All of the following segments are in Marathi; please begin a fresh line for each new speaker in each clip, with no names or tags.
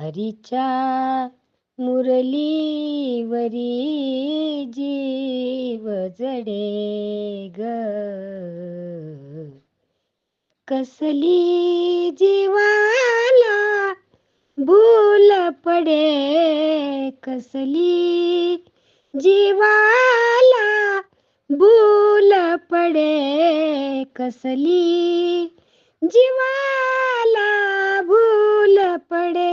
हरीच्या मुरलीवरी जीव जडे ग. कसली जीवाला भूल पडे कसली जीवाला भूल पडे कसली जीवाला भूल पडे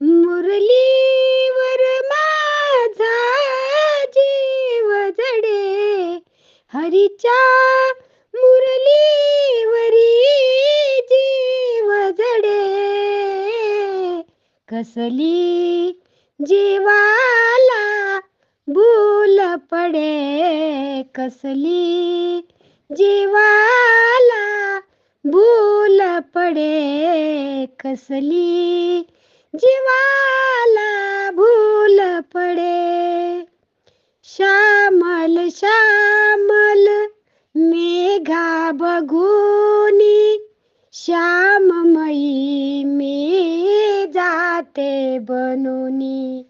मुरलीवर माझा जीव जडे हरीच्या मुरलीवरी जीव जडे. कसली जीवाला भूल पडे. कसली जीवाला भूल पडे. कसली जीवाला भूल पडे. श्यामल श्याममयी मी जाते बनुनी.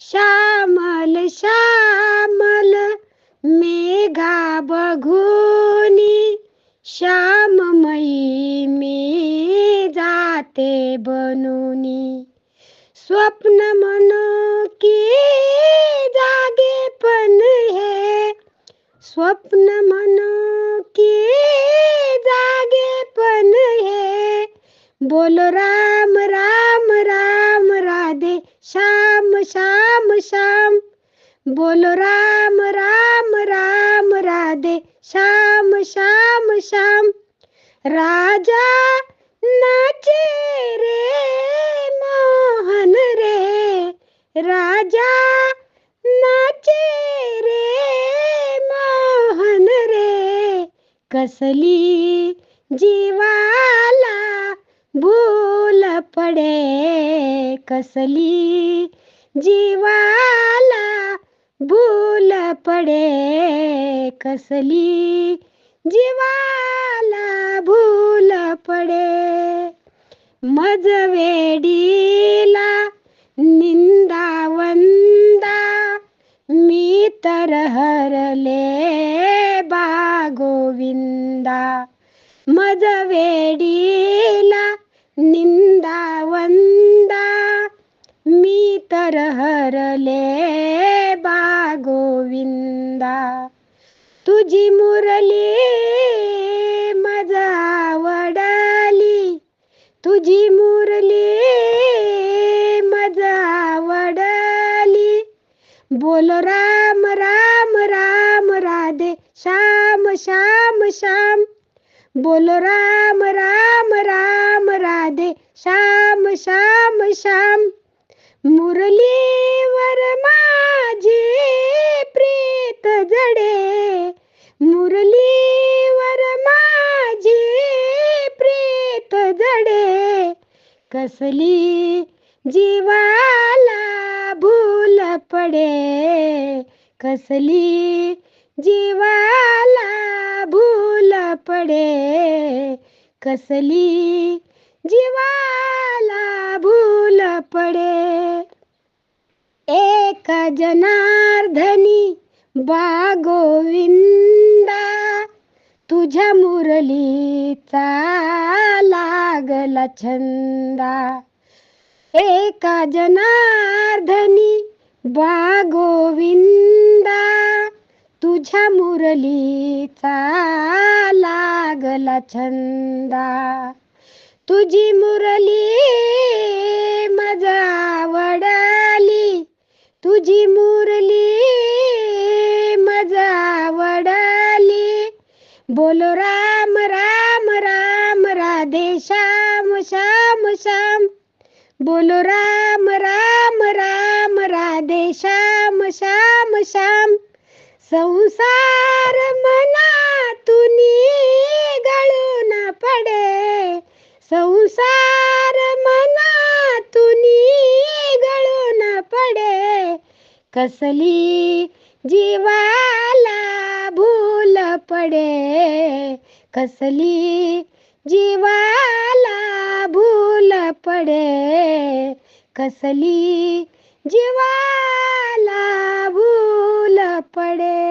श्यामल श्यामल मेघा बघूनी श्याममयी मी जाते बनुनी. स्वप्न मनो की जागे पण हे. स्वप्न मनो बोलो राम राम राम राधे श्याम श्याम श्याम। बोलो राम राम राम राधे श्याम श्याम श्याम। राजा नाचे रे मोहन रे। राजा नाचे रे मोहन रे। कसली जीवा भूल पडे कसली जीवाला. भूल पडे कसली जीवाला. भूल पडे मज वेडीला निंदा वंदा. मी तर हरले तुझी मुरली मजा वडाली. तुझी मुरली मजा वडाली. बोल राम राम राम राधे श्याम श्याम श्याम. बोल राम राम राम राधे श्याम श्याम श्याम. मुरली मुरलीवर माझी प्रीत जडे. कसली जीवाला भूल पडे. कसली जीवाला भूल पडे. कसली जीवाला भूल पडे. एक जनार्दनी बागोविंद तुझ्या मुरलीचा लागला छंदा. एका जनार्दनी बा गोविंदा तुझ्या मुरलीचा लागला छंदा. तुझी मुरली मजा वडाली. तुझी मुरली बोलो राम राम राम राधे श्याम श्याम श्याम। बोलो राम राम राम राधे श्याम श्याम श्याम। संसार मना तुनी गळून पडे। संसार मना तुनी गळून पडे। कसली जीवाला भूल पडे. कसली? जीवाला भूल पडे. कसली? जीवाला भूल पडे.